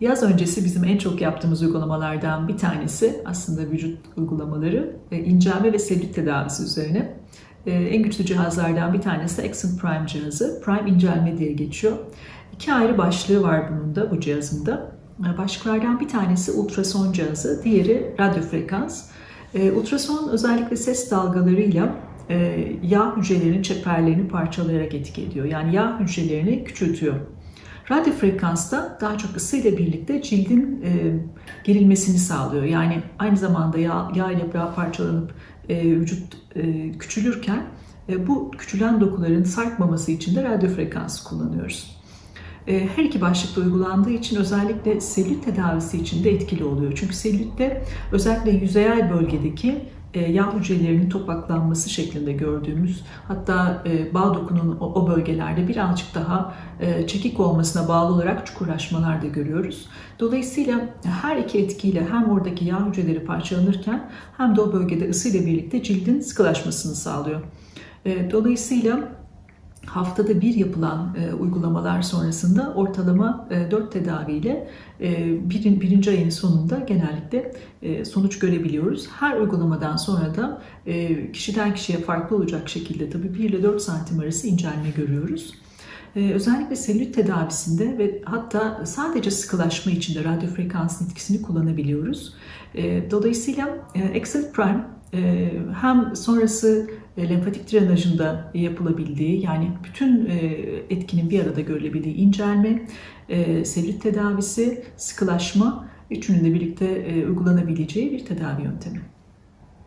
Yaz öncesi bizim en çok yaptığımız uygulamalardan bir tanesi aslında vücut uygulamaları e, incelme ve selülit tedavisi üzerine. E, En güçlü cihazlardan bir tanesi de Prime cihazı. Prime incelme diye geçiyor. İki ayrı başlığı var bunun da bu cihazında. E, Başlıklardan bir tanesi ultrason cihazı, diğeri radyo frekans. Ultrason özellikle ses dalgalarıyla yağ hücrelerinin çeperlerini parçalayarak etki ediyor. Yani yağ hücrelerini küçültüyor. Radyo frekansta daha çok ısıyla birlikte cildin e, gerilmesini sağlıyor. Yani aynı zamanda yağ, yağ yaprağı parçalanıp e, vücut e, küçülürken e, bu küçülen dokuların sarkmaması için de radyo frekansı kullanıyoruz. E, Her iki başlıkta uygulandığı için özellikle selülit tedavisi için de etkili oluyor. Çünkü selülitte özellikle yüzeyel bölgedeki yağ hücrelerinin topaklanması şeklinde gördüğümüz hatta e, bağ dokunun o, bölgelerde birazcık daha e, çekik olmasına bağlı olarak çukurlaşmalar da görüyoruz. Dolayısıyla her iki etkiyle hem oradaki yağ hücreleri parçalanırken hem de o bölgede ısıyla birlikte cildin sıkılaşmasını sağlıyor. E, Dolayısıyla haftada bir yapılan e, uygulamalar sonrasında ortalama e, 4 tedaviyle e, birin, birinci ayın sonunda genellikle e, sonuç görebiliyoruz. Her uygulamadan sonra da e, kişiden kişiye farklı olacak şekilde tabii 1 ile 4 santim arası incelme görüyoruz. Ee, özellikle selülit tedavisinde ve hatta sadece sıkılaşma için de radyo frekansın etkisini kullanabiliyoruz. Ee, dolayısıyla e, Excel Prime e, hem sonrası e, lenfatik drenajında yapılabildiği yani bütün e, etkinin bir arada görülebildiği incelme, e, selülit tedavisi, sıkılaşma üçünün de birlikte uygulanabileceği bir tedavi yöntemi.